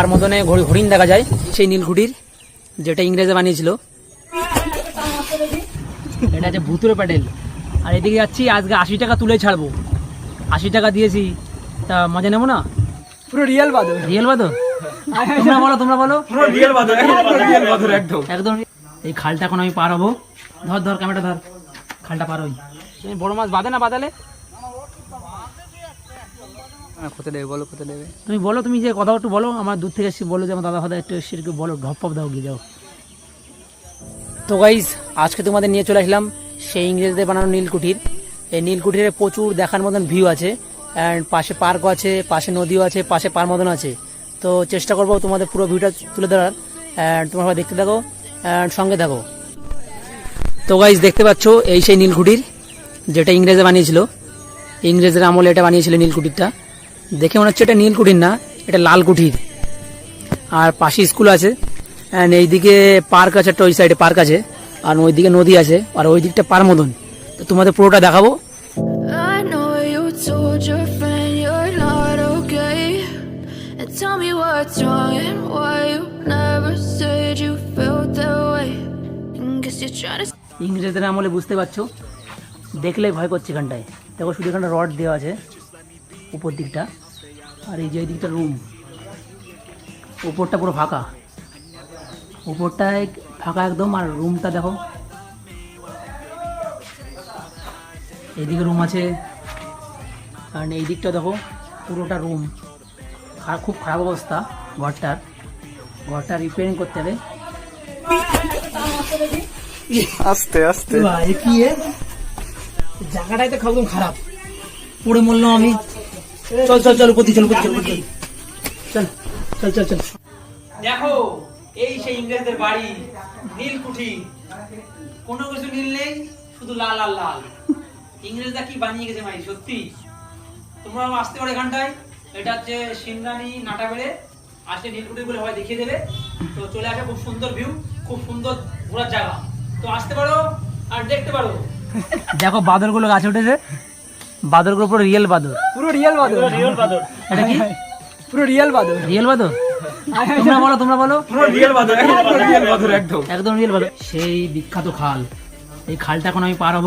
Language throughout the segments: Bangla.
পার মতনে হরিণ দেখা যায় সেই নীলকুঠির যেটা ইংরেজে বানিয়েছিল। এটা হচ্ছে ভুতুরে প্যাটেল। আর এদিকে যাচ্ছি আজকে আশি টাকা তুলে ছাড়বো। আশি টাকা দিয়েছি। তা মজা নেব না? পুরো রিয়েল বাদর রিয়েল বাদো তোমরা বলো তোমরা বলো। রিয়েল বাদর রিয়েল বাদর একদম। একদম। এই খালটা এখন আমি পার হব। ধর ধর ক্যামেরা ধর। খালটা পার হই। তুমি বড় মাছ বাঁধে না বাদালে? কোথায় দেবে, বলো তুমি বলো, তুমি যে কথা একটু বলো, আমার দূর থেকে এসে বলো যে আমার দাদা ফাদা একটু এসে একটু বলো ঢপ দাও গিয়ে যাও। তো গাইজ আজকে তোমাদের নিয়ে চলে আসলাম সেই ইংরেজদের বানানো নীলকুঠির। এই নীলকুঠিরে প্রচুর দেখার মতন ভিউ আছে। অ্যান্ড পাশে পার্কও আছে, পাশে নদীও আছে, পাশে পার মতন আছে। তো চেষ্টা করব তোমাদের পুরো ভিউটা তুলে ধরার। অ্যান্ড তোমরা দেখতে থাকো অ্যান্ড সঙ্গে থাকো। তো গাইজ দেখতে পাচ্ছ এই সেই নীলকুঠির, যেটা ইংরেজে বানিয়েছিল। ইংরেজের আমলে এটা বানিয়েছিল নীলকুঠিরটা। দেখে মনে হচ্ছে এটা নীলকুঠির না এটা লাল কুঠির আর পাশে স্কুল আছে অ্যান্ড এইদিকে পার্ক আছে একটা ওই সাইডে পার্ক আছে আর ওইদিকে নদী আছে আর ওই দিকটা পার মতন তো তোমাদের পুরোটা দেখাবো I know you told your friend you're not okay. Tell me what's wrong and why you never said you felt that way. Guess you're trying to. ইংরেজদের আমলে বুঝতে পারছ দেখলে ভয় করছে এখানটায় দেখো শুধু এখানটা রড দেওয়া আছে উপর দিকটা। আর এই যে এই দিকটা রুম উপরটা পুরো ফাঁকা। উপরটায় ফাঁকা একদম আর রুমটা দেখো। এইদিকে রুম আছে। আর এই দিকটা দেখো পুরোটা রুম খুব খারাপ অবস্থা ঘরটার। ঘরটা রিপেয়ারিং করতে হবে। আস্তে আস্তে। কি জায়গাটাই তো একদম খারাপ। পড়ে মরলাম আমি। চল চল চল উপর চল উপর চল চল চল চল চল। দেখো এই সেই ইংরেজদের বাড়ি নীলকুঠি কোনো কিছু নীল নেই শুধু লাল লাল লাল। ইংরেজরা কি বানিয়ে গেছে ভাই সত্যি? তোমরা আসতে পারো এখানটায়। এটা হচ্ছে সিংরানি নাটাবেড়ে। আসলে নীলকুঠি বলে সবাই দেখিয়ে দেবে। তো চলে আসে খুব সুন্দর ভিউ খুব সুন্দর ঘোরার জায়গা। তো আসতে পারো আর দেখতে পারো। দেখো বাদরগুলো গাছে উঠেছে। বাদরগুলো পুরো রিয়েল বাদর। পুরো রিয়েল বাদর। রিয়েল বাদর। এটা কি? পুরো রিয়েল বাদর। রিয়েল বাদর? তোমরা বলো তোমরা বলো। পুরো রিয়েল বাদর রিয়েল বাদর একদম। একদম রিয়েল বাদর। সেই বিখ্যাত খাল। এই খালটা এখন আমি পার হব।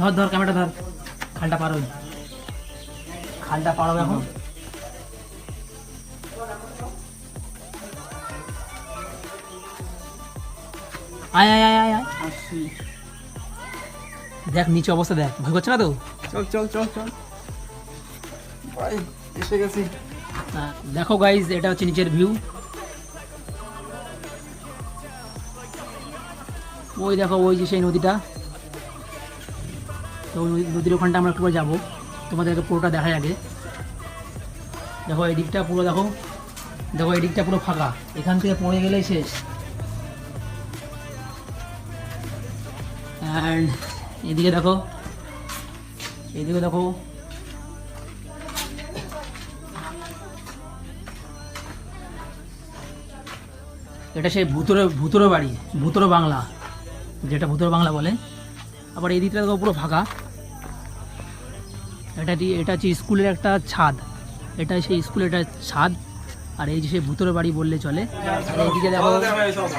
ধর ধর ক্যামেরাটা ধর। খালটা পার হই। খালটা পার হব এখন। আয় আয় আয় আয় আয়। দেখ নিচে অবস্থা দেখ। ভয় করছে না তো? চল চল চল চল। ভাই দেখো গাইজ এটা হচ্ছে নিচের ভিউ ওই দেখো, ওই যে সেই নদীটা। তো নদীর ওখানটা আমরা একটু যাব। তোমাদেরকে পুরোটা দেখা আগে। দেখো, এই দিকটা পুরো দেখো। দেখো, এই দিকটা পুরো ফাঁকা। এখান থেকে পড়ে গেলেই শেষ। অ্যান্ড এদিকে দেখো এদিকে দেখো। এটা সেই ভূতরে ভূতরে বাড়ি, ভূতর বাংলা, যেটা ভূতর বাংলা বলে। আবার এই দিকটা দেখো পুরো ফাঁকা। এটা এটা হচ্ছে স্কুলের একটা ছাদ। এটা সেই স্কুলের একটা ছাদ। আর এই যে সেই ভূতরে বাড়ি বললে চলে। আর এইদিকে দেখো,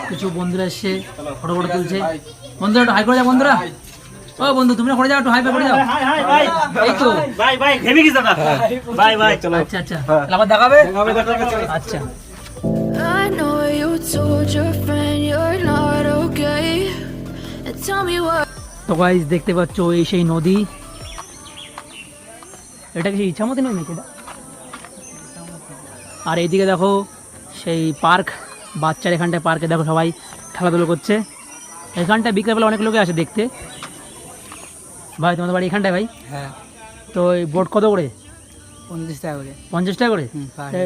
কিছু বন্ধুরা এসছে ফটো ফটো তুলছে। বন্ধুরা হাই করে যাও, বন্ধুরা। ও বন্ধু তুমি করে যাও একটু হাই করে যাও। এই তো। ভাই ভাই ভেবে গেছে দাদা ভাই ভাই। চলো আচ্ছা। আচ্ছা তাহলে আবার দেখাবে? আচ্ছা। I know you told your friend you're not okay. And tell me what. তো গাইজ দেখতে পাচ্ছ এই সেই নদী। এটা কি ইচ্ছামতি নয় নাকি এটা? আর এইদিকে দেখো সেই পার্ক বাচ্চার এখানটায় পার্কে দেখো সবাই খেলাধুলো করছে। এখানটায় বিকেলবেলা অনেক লোকে আসে দেখতে। ভাই তোমাদের বাড়ি এখানটায় ভাই? হ্যাঁ। তো এই বোট কত করে? পঞ্চাশ টাকা করে। পঞ্চাশ টাকা করে?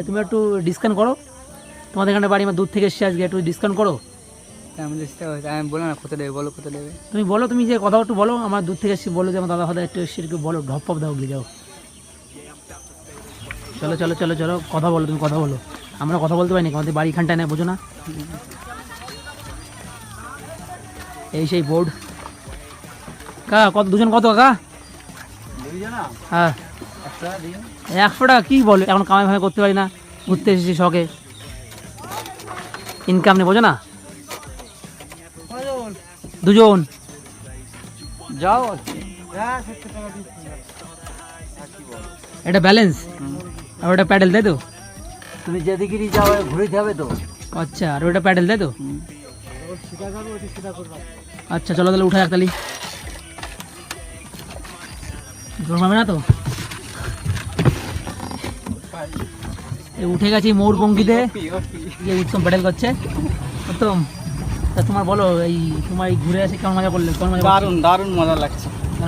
তুমি একটু ডিসকাউন্ট করো। তোমাদের এখানটা বাড়ি আমার দূর থেকে এসছে আজকে একটু ডিসকাউন্ট করো। আমি বলো না কোথায় দেবে বলো কোথায় দেবে? তুমি বলো তুমি যে কথা একটু বলো আমার দূর থেকে এসে বলো যে আমার দাদা ফাদা একটু এসে একটু বলো ঢপ ফপ দাও গিয়ে যাও। চলো চলো চলো চলো কথা বলো তুমি কথা বলো। আমরা কথা বলতে পারি না আমাদের বাড়ি খানটা নেই বোঝো না। এই সেই বোর্ড কা কত দুজন কত কাকা? হ্যাঁ। একশো টাকা কী বলে? এখন কামাই ফামাই করতে পারি না ঘুরতে এসেছি শখে। ইনকাম নেই বোঝো না দুজন। যাও। এটা ব্যালেন্স আর ওটা প্যাডেল তাই তো? তুমি যেদিকেই যাও ঘুরিতে হবে তো। আচ্ছা আর ওটা প্যাডেল তাই তো? আচ্ছা চলো তাহলে উঠে যাক তাহলে জোর পাবে না তো? এই উঠে গেছি মৌর পঙ্কিতে গিয়ে উত্তম প্যাডেল করছে। উত্তম তা তোমার বলো এই তোমার এই ঘুরে আসে কেমন মজা করলে? কেমন মজা দারুণ দারুণ মজা লাগছে।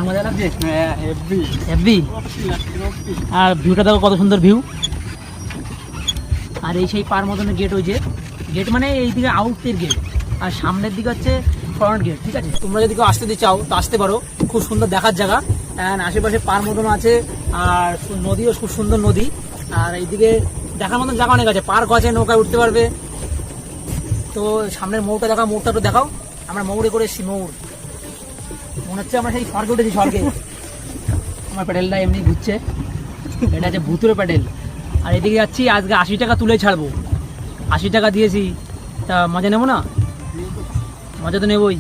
মজা লাগছে? হ্যাঁ হেভি হেভি আর ভিউটা দেখো কত সুন্দর ভিউ আর এই সেই পার মতন গেট ওই যে। গেট মানে এইদিকে আউটের গেট আর সামনের দিকে হচ্ছে ফ্রন্ট গেট ঠিক আছে? তোমরা যদি কেউ আসতে দিতে চাও তো আসতে পারো। খুব সুন্দর দেখার জায়গা। অ্যান্ড আশেপাশে পার মতন আছে আর নদীও খুব সুন্দর নদী। আর এইদিকে দেখার মতন জায়গা অনেক আছে পার্ক আছে নৌকায় উঠতে পারবে। তো সামনের মৌটা দেখাও মৌটা একটু দেখাও। আমরা মৌরে করে এসেছি মৌর মনে হচ্ছে আমরা সেই স্বর্গে উঠেছি স্বর্গে। আমার প্যাডেলটা এমনি ঘুরছে। এটা হচ্ছে ভুতুরে প্যাডেল। আর এদিকে যাচ্ছি আজকে আশি টাকা তুলে ছাড়বো। আশি টাকা দিয়েছি। তা মজা নেব না? মজা তো নেবই।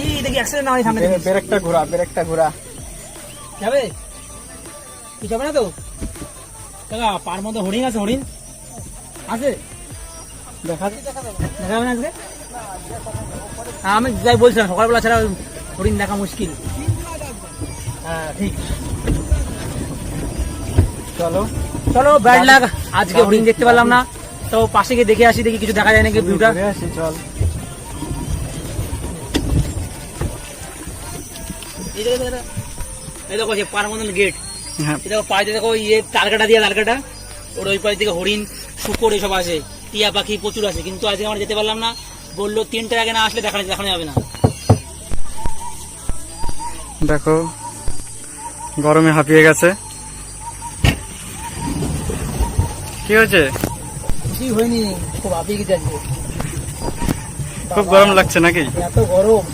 এই দেখি অ্যাক্সিডেন্ট না হয় সামনে। ব্রেকটা ঘোরা ব্রেকটা ঘোরা। যাবে? কি যাবে না তো? কাকা পার মধ্যে হরিণ আছে হরিণ? আছে? দেখা দেখাবে না আজকে? হ্যাঁ, আমি যাই বলছিলাম সকালবেলা ছাড়া হরিণ দেখা মুশকিল। হ্যাঁ ঠিক। চলো। চলো ব্যাড লাগ আজকে হরিণ দেখতে পারলাম না। তো পাশে গিয়ে দেখে আসি দেখি কিছু দেখা যায় নাকি ভিউটা। চল। এই। এই দেখো সে পার মতন গেট হ্যাঁ দেখো পায়ে দেখো ইয়ে তালকাটা দিয়ে তালকাটা ওর ওই পাশ থেকে হরিণ শুকর এসব আছে টিয়া পাখি প্রচুর আছে কিন্তু আজকে আমরা যেতে পারলাম না। বলল তিনটার আগে না আসলে দেখানো দেখানো যাবে না। দেখো গরমে হাঁপিয়ে গেছে। কি হয়েছে? কিছুই হয়নি খুব হাঁপিয়ে গেছে আজকে। খুব গরম লাগছে নাকি? এত গরম।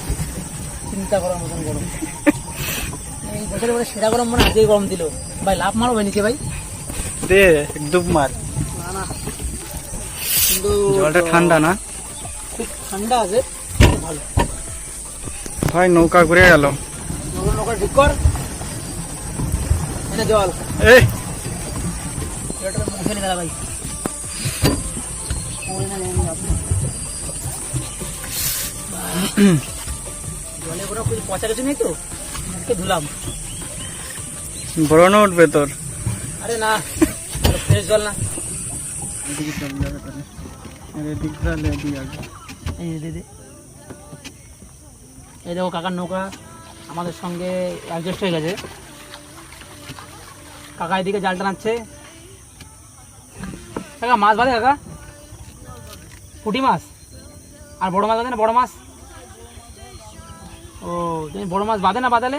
চিন্তা করার মতন গরম। বছরে বলে সেরা গরম মানে আজকে গরম দিল। ভাই লাভ মারো ভাই নিচে ভাই। দে ডুব মার। না না কিন্তু জলটা ঠান্ডা না? খুব ঠান্ডা আছে ভালো। ভাই নৌকা ঘুরে গেল। নৌকা নৌকা ঠিক কর। এনে জল। এই। এটা মুখে নিয়ে দাঁড়া ভাই। পড়ে না নেমে জলে কোনো কিছু পচা কিছু নেই তো? মুখে ধুলাম। বরণ উঠবে তোর? আরে না ফ্রেশ জল না। এই যে দে দে। এই দেখো কাকার নৌকা আমাদের সঙ্গে অ্যাডজাস্ট হয়ে গেছে। কাকা এদিকে জাল টানাচ্ছে। কাকা মাছ বাঁধে কাকা? পুঁটি মাছ? আর বড় মাছ বাঁধে না বড় মাছ? ও তুমি বড় মাছ বাঁধে না বাঁধালে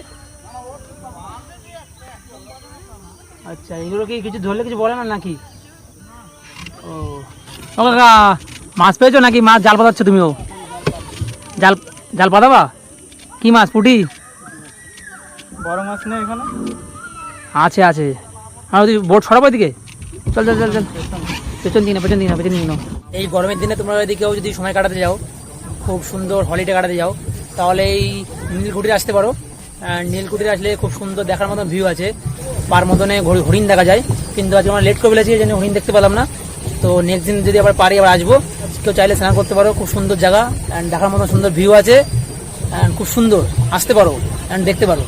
আচ্ছা এগুলো কি কিছু ধরলে কিছু বলে না নাকি? ও। ও কাকা মাছ পেয়েছ নাকি? মাছ জাল পাতাচ্ছ তুমিও? জাল জাল পাতাবা? কি মাছ পুটি? বড় মাছ নেই এখানে। আছে আছে। আর ওই বোট সরাবো দিকে চল চল চল চল। পেছন দিন না পেছন দিন না পেছন দিকে না। এই গরমের দিনে তোমরা এদিকেও যদি সময় কাটাতে যাও খুব সুন্দর হলিডে কাটাতে যাও তাহলে এই নীলকুঠিরে আসতে পারো। আর নীলকুঠিরে আসলে খুব সুন্দর দেখার মতন ভিউ আছে। পার মতনে হরিণ দেখা যায়। কিন্তু আজকে আমরা লেট করে ফেলেছি, এই জন্য হরিণ দেখতে পেলাম না। তো নেক্সট দিন যদি আবার পারি আবার আসব। কেউ চাইলে স্নান করতে পারো, খুব সুন্দর জায়গা। অ্যান্ড দেখার মতো সুন্দর ভিউ আছে। অ্যান্ড খুব সুন্দর, আসতে পারো। অ্যান্ড দেখতে পারো।